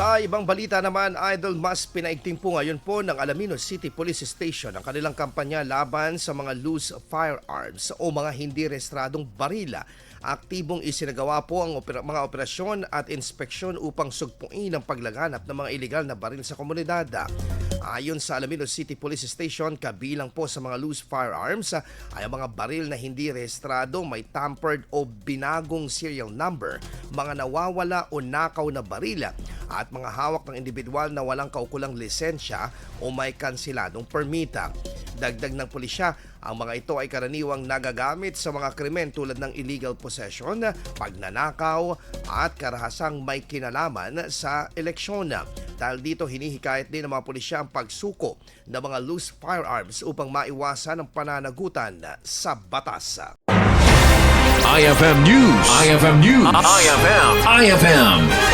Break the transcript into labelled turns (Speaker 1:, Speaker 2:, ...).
Speaker 1: Sa ibang balita naman, Idol, mas pinaigting po ngayon po ng Alaminos City Police Station ang kanilang kampanya laban sa mga loose firearms o mga hindi restradong barila. Aktibong isinagawa po ang opera- mga operasyon at inspeksyon upang sugpuin ang paglaganap ng mga ilegal na baril sa komunidad. Ayon sa Alaminos City Police Station, kabilang po sa mga loose firearms ay ang mga baril na hindi rehistrado, may tampered o binagong serial number, mga nawawala o nakaw na barila at mga hawak ng individual na walang kaukulang lisensya o may kansiladong permita. Dagdag ng pulisya, ang mga ito ay karaniwang nagagamit sa mga krimen tulad ng illegal possession, pagnanakaw at karahasang may kinalaman sa eleksyon. Dahil dito hinihikayat din ng mga pulisya ang pagsuko ng mga loose firearms upang maiwasan ang pananagutan sa batas.
Speaker 2: IFM News. IFM News. IFM. IFM.